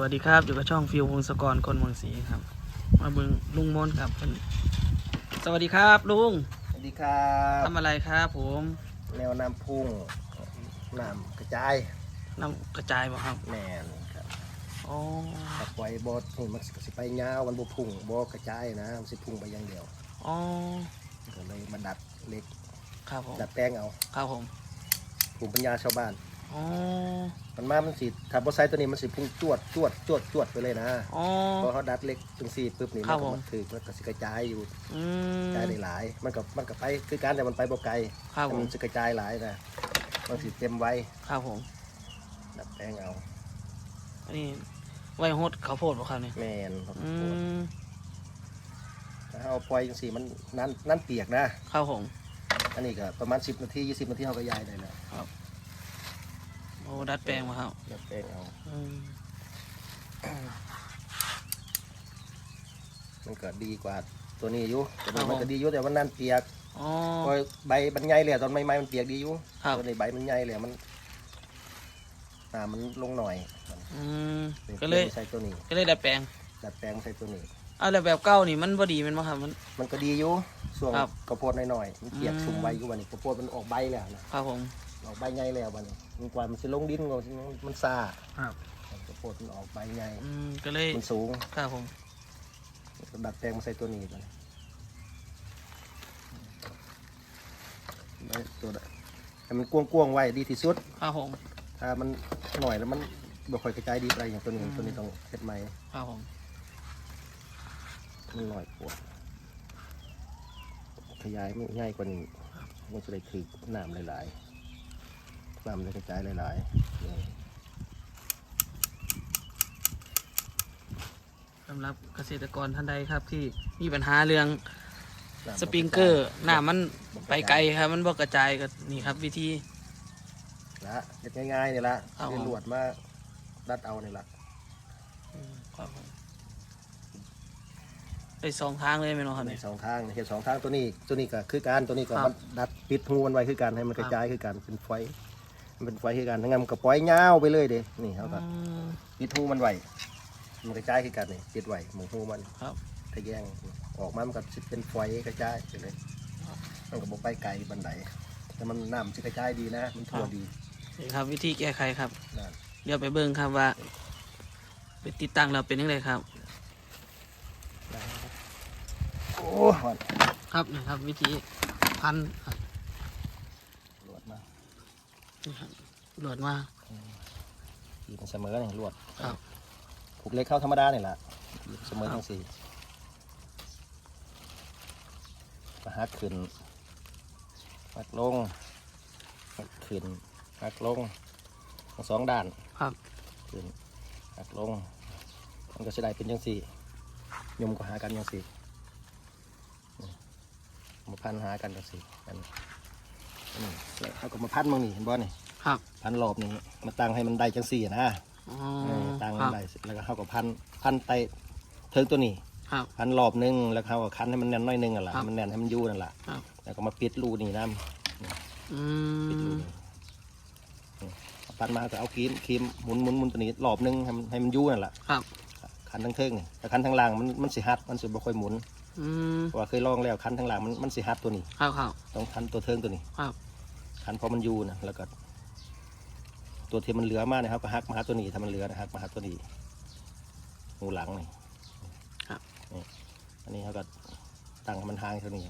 วัสดีครับ อยู่กับช่องฟิวพงศกรคนเมืองศรีครับ มาเบิงลุงมนต์ครับเพิ่นสวัสดีครับลุงสวัสดีครับทำอะไรครับผม แนวน้ำพุ่งน้ำกระจายน้ำกระจายบ่ครับแน่นครับอ๋อถ้าปล่อยบดนี่มันสิไปยาวมันบ่พุ่งบ่กระจายนะมันสิพุ่งไปอย่างเดียวอ๋อก็เลยมาดัดเล็กครับผมดัดแปลงเอาครับผมภูมิปัญญาชาวบ้าน อ๋อมันมามันสิถ้าบ่ใส่ตัวนี้มันสิพุ่งจวดจวดจวดจวดไปเลยนะอ๋อ พอเขาดัดเล็กจังซี่ปุ๊บนี่ครัมันบก็ผมมาถือมันก็สิกระจายอยู่อืกมระจายได้หลาย มันก็มันก็ไปคือการแต่มันไปบ่ไกลครับผแต่มมันสิกระจายหลายนะมันสิเต็มไว้ครับผม ดัดแปลงเอาอันนี้ไว้ฮดข้าวโพดบ่ครับเนี่ยแม่นครับอืมถ้าเอาปล่อยจังซี่มันนั่นนั่นเปียกนะ ครับผม อันนี้ก็ประมาณ 10 นาที 20 นาทีเขาก็ย้ายได้แล้ว โอ้ดัดแปลงมาครับดัดแปลงเอาอืมมันก็ดีกว่า ตัวนี้อยู่ตัวนี้มันก็ดีอยู่แต่ว่านั่นเปียกอ๋อพอใบมันใหญ่เลยตอนใหม่ๆมันเปียกดีอยู่ครับตัวนี้ใบมันใหญ่เลยมันน้ำมันลงหน่อยอืมนี่ก็เลยใส่ตัวนี้ ก็เลยดัดแปลง ดัดแปลงใส่ตัวนี้เอาแล้วแบบเก่านี่มันบ่ดีแมันบ่ครับมัน มันก็ดีอยู่ส่วนครับกระโพดหน่อยๆมันเปียกอืมชุ่มใบอยู่วันนี้กระโพดมันออกใบแล้วนะครับผม ออกใบใหญ่แล้ววันนี้มันกว่ามันสิลงดินก็มันซาครับกระโพดมันออกใบใหญ่อืมก็เลยมันสูงครับผมดัดแปลงมาใส่ตัวนี้ตัวนี้ได้ตัวละให้มันกว้างๆไว้ดีที่สุด ครับผมถ้ามันหน่อยแล้วมันบ่ค่อยกระจายดีไปอย่างตัวนี้อืมตัวนี้ต้องเฮ็ดใหม่ครับผมมันหน่อยปวดขยายมันง่ายกว่านี้มันจะได้ถือน้ำหลายๆ น้ำจะกระจายหลายๆนี่สำหรับเกษตรกรท่านใดครับที่มีปัญหาเรื่องน้ำสปริงเกอร์น้ำมันไปไกลครับ มันบ่กระจายก็นี่ครับ วิธีละเฮ็ดง่ายๆนี่ละครับผมเรียนลวดมาดัดเอานี่ละอืมครับผมได้สองทางเลยไหมเนาะครับในเนี่ยสองทางเฮ็ดสองทางตัวนี้ตัวนี้ก็คือการตัวนี้ก็ครับมันดัดปิดหูมันไว้คือการให้มันครักบระจายคือการเป็นไฟ มันเป็นไฟคือการทั้งนั้นมันก็ปล่อยยาวไปเลยเด้นี่เขาก็อืมปิดหูมันไว้มันกระจายคือกันนี่ปิดไว้หมูหูมันครับทะแยงออกมามันก็สิเป็นไฟกระจายไปเลยมันก็บ่ไปไกลบันไดแต่มันน้ำสิกระจายดีนะ มันทั่วดีนี่ครับ วิธีแก้ไขครับ นั่นเดี๋ยวไปเบิ่งครับว่า ไปติดตั้งแล้วเป็นยังไงครับ โอ้หอนครับนี่ครับ วิธีพันครับ ลวดมา นี่ครับ หลวดมาขีดมันเสมอนี่ลวดครับผูกเล็กเข้าธรรมดานี่แหละขีดเสมอทั้งสี่ก็หักขึ้นหักลงหักขึ้นหักลงทั้งสองด้านครับขึ้นหักลง มันก็จะได้เป็นยังสี่ยมก็หากันยังสี่นี่มาพันหากันยังสี่อันนี้อันนี้ แล้วเขาก็มาพันมึงนี่เห็นบ่นี่ครับพันรอบนี้มาตั้งให้มันได้จังสี่นะอ๋อเออตั้งคให้รัมับนได้เสร็จแล้วก็เขาก็พันพันไตเทิงตัวนี้ครับ พันรอบหนึงแล้วเขาก็คันให้มันแน่นหน้อยหนึงอะล่ะครับ ให้มันแน่นให้มันอยู่นั่นแหละครับ แล้วก็มาปิดรูนี่น้อืำปิดรูมนี่นี่เอาพันมาก็เอาครีมครีมหมุนหมุนหมุนตัวนี้รอบหนึงให้มันให้มันอยู่นั่นแหละครับ คันทั้งเทิงนี่แต่คันทั้งล่างมันมันสิฮัดมันสิบ่ค่อยหมุน อืมเพราะว่าเคยลองแล้วคันทั้งล่างมันมันสิฮัดตัวนี้ครับครับ ต้องคันตัวเทิงตัวนี้ครับ คันเพราะมันอยู่นะแล้วก็ ตัวที่มันเหลือมากนะครับก็หักมาหาตัวนี้ถ้ามันเหลือนะหักมาหาตัวนี้หูหลังนี่ครับ นี่อันนี้เขาก็ตั้งให้มันห่างเท่านี้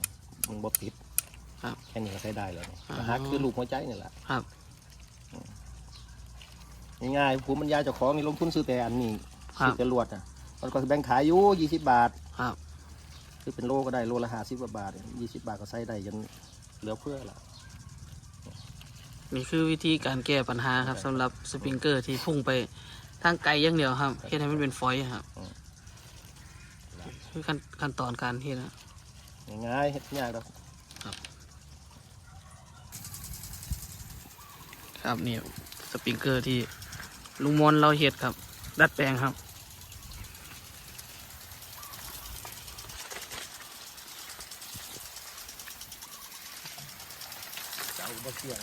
มันบ่ปิดครับ แค่นี้ก็ใช้ได้แล้วนี่อ๋อ หักคือลูกหัวใจนี่แหละครับ ง่ายๆภูมิปัญญาเจ้าของนี่ลงทุนซื้อแต่อันนี้ครัซื้บอแต่ลวดนะมันก็แบ่งขายอยู่ยี่สิบบาท ครับ ซื้อเป็นโลก็ได้โลละห้าสิบบาทยี่สิบบาทก็ใช้ได้จนเหลือเพื่อละนี่คือวิธีการแก้ปัญหาครับสำหรับสปริงเกอร์ที่พุ่งไปทางไกลอย่างเดียวครับเฮ็ดให้มันเป็นฟอยล์ครับคือขั้นขั้นตอนการเฮ็ดนะง่ายๆเฮ็ดยากดอกครับนี่สปริงเกอร์ที่ลุงมนต์เราเฮ็ดครับ ดัดแปลงครับ เอาบ่เสี่ยง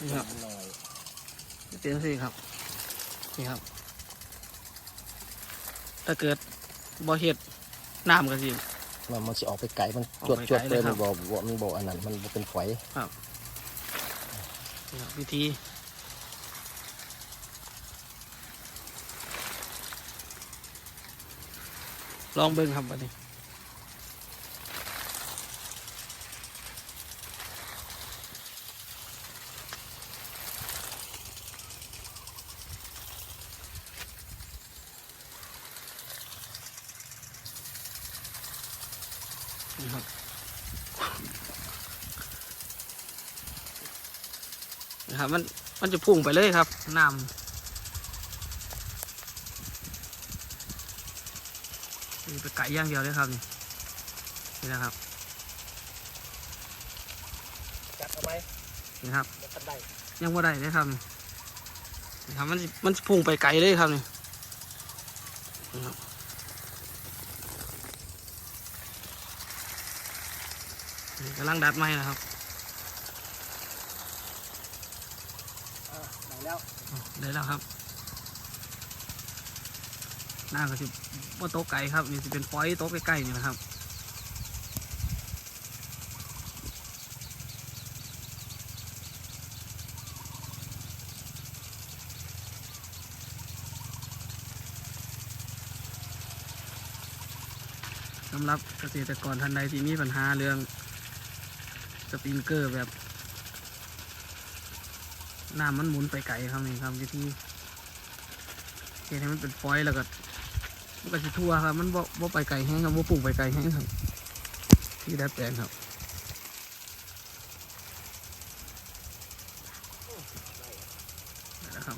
นี่ครับหน่อยเตียงสิครับ นี่ครับ ถ้าเกิดบ่เฮ็ดน้ำก็สิมันมันสิออกไปไกลมันออกจวดไปจวดไกลเลเลยยครัมันบบอกว่ามันบอกอันนั้นมันบ่เป็นฝอยนี่ครับวิธีลองเบิ่งครับบัดนี้ นี่ครับนะครับมันมันจะพุ่งไปเลยครับน้ำนี่ไปไก่ย่างเดียวเลยครับนี่นี่นะครับจับเอาไหมนี่ครับมันทันได้ยังว่าได้เลยครับนี่นี่ครับมันสิมันสิพุ่งไปไกลเลยครับนี่นี่ครับ กำลังดัดไม้นะครับได้แล้วอ๋อได้แล้วครับหน้าก็สิว่าโต๊ะไก่ครับนี่จะเป็นฟอยโต๊ะใกล้ๆนี่นะครับสำหรับเกษตรกรท่านใดที่มีปัญหาเรื่อง สปริงเกอร์แบบน้ำมันหมุนไปไกลครับนี่ครับวิธีเห็นให้มันเป็นฟอยล์แล้วก็มันก็จะทั่วครับ มันบ่บ่ไปไกลแห้งครับบ่ปลูกไปไกลแห้งครับ ที่ได้แปลงครับได้แล้วครับ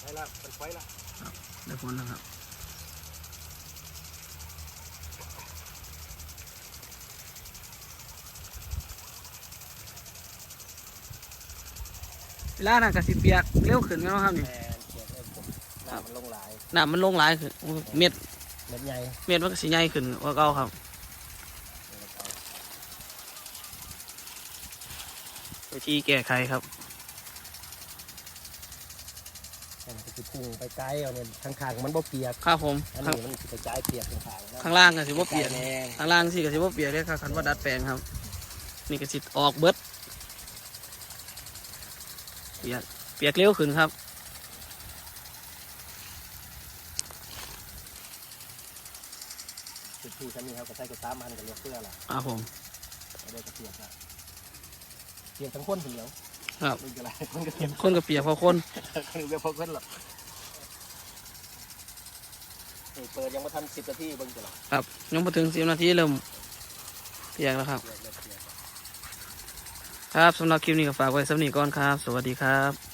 ได้แล้วเป็นฝอยแล้วได้ผลแล้วครับ เวลาน่ะกสิเปียกเร็วขึ้นแล้วครับนี่แทนเขียนให้ผมน้ำมันลงหลายน้ำมันลงหลายขึ้นเม็ดเม็ดใหญ่เม็ดมันก็สิใหญ่ขึ้นกว่าเก่าครับ วิธีแก้ไขครับ มันก็คือพุ่งไปไกลเอาเนี่ยข้างๆมันบ่เปียกครับผม อันข้างนี้มันสิกระจายเปียกข้างๆนะข้างล่างก็สิบ่เปียกแน่ข้างล่างสิก็สิบ่เปียกเลยครับคันว่าดัดแปลงครับ นี่ก็สิออกเบิดเปียกเปียกเร็วขึ้นครับ จุดที่ฉันนี่ครับก็ใช้กระตามมันกับเลือกเพื่ออะไรครับผม ไม่ได้กระเปียกละเปียกทั้งคนถึงเหลียวครับมันก็ไรคนก็เปียกคนก็เปียกพอคนคนก็เปียกพอคนหรอกนี่เปิดยังไม่ทันสิบนาทีเบิ่งจะหรอครับยังมาถึงสิบนาทีเริ่มเปียกแล้วครับ เปียกเลยเปียก ครับสำหรับคลิปนี้ก็ฝากไว้สำนีก่อนครับ สวัสดีครับ